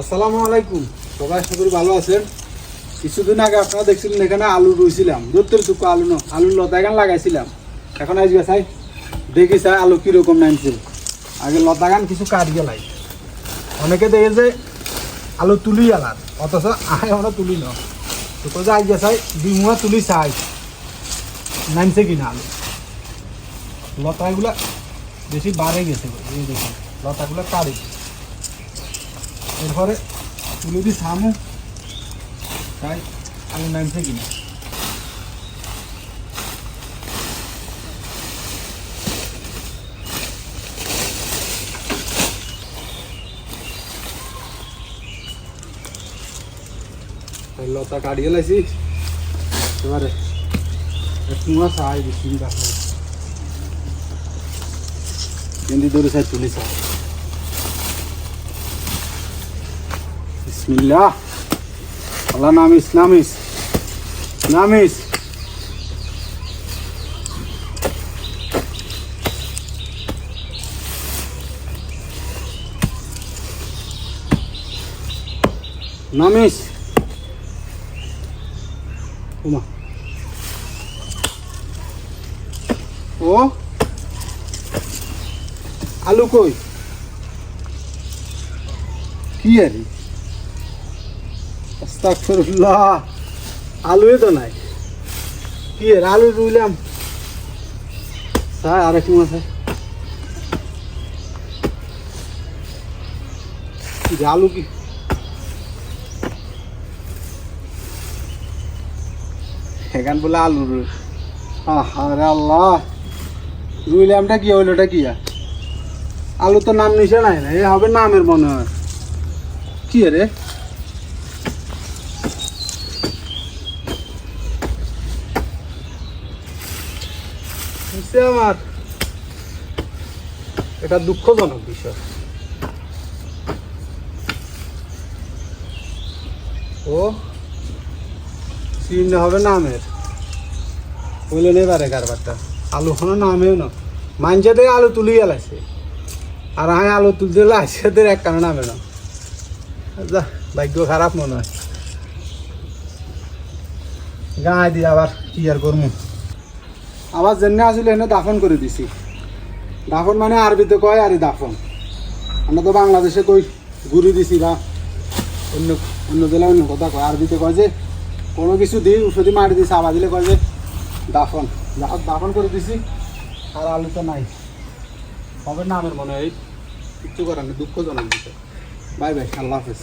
আসসালামু আলাইকুম। সবাই আশা ভালো আছেন। কিছুদিন আগে আপনারা দেখছিলেন এখানে আলু রুইছিলাম। দত্তর টুকু আলু ন আলুর লতা এখানে লাগাইছিলাম। এখন আজকে চাই। দেখি চাই আলু কীরকম নামছে। আগে লতা গান, কিছু কাট গেলাই অনেকে দেখে যে আলু তুলি আলার অথচ আয় আমরা তুলি ন। তো যে আজকে চাই বিমুয়া তুলি চাই। নামছে কিনা আলু? লতাগুলা বেশি বাড়ে গেছে, এই দেখুন। লতাগুলো কাটে এরপরে তুলে দি সামু তাই আলু নামছে কিনা। তাই লতা কাটিয়ে লাইছি এবারে কুয়া সাহায্য দিচ্ছি দেখো কিন্তু দূরে সাইড তুলি সাহায্য বিসমিল্লাহ। আল্লাহ নামিস নামিস নামিস নামিস ও। আলু কই? কি আরে আস্তাগফিরুল্লাহ। আলুই তো নাই। কি আলু রুইলাম। স্যার আরেক আছে। আলু কি? এখান বলে আলু রুই। আরে আল্লাহ। রুইলামটা কি হইল ওটা কি আলু তো নাম নিশে নাই না এ হবে নামের মনে হয়। কি রে? বুঝছে আমার। এটা দুঃখজনক বিষয়। ও, চিহ্ন হবে নামের। বলে নেবারে কারবারটা। আলু কোনো নামেও না। দিয়ে আলু তুলি গেলাইছে আর আমি আলু তুলতে লাইছে তোর এক কারণে নামে না। যা, ভাগ্য খারাপ মনে হয়। গায়ে দিয়ে আবার কি আর করব আবার জেনে আসলে এনে দাফন করে দিছি। দাফন মানে আরবিতে কয় আরে দাফন। আমরা তো বাংলাদেশে কই ঘুরি দিছি বা অন্য অন্য জেলায় অন্য কথা কয়। আরবিতে কয় যে, কোনো কিছু দিই ওষুধি মারি দিছে, আবার দিলে কয় যে, দাফন। দাফন করে দিছি, আর আলু তো নাই। হবে নামের মনে হয়। কিচ্ছু করার দুঃখজনক বিষয়। বাই বাই, আল্লাহ হাফেজ।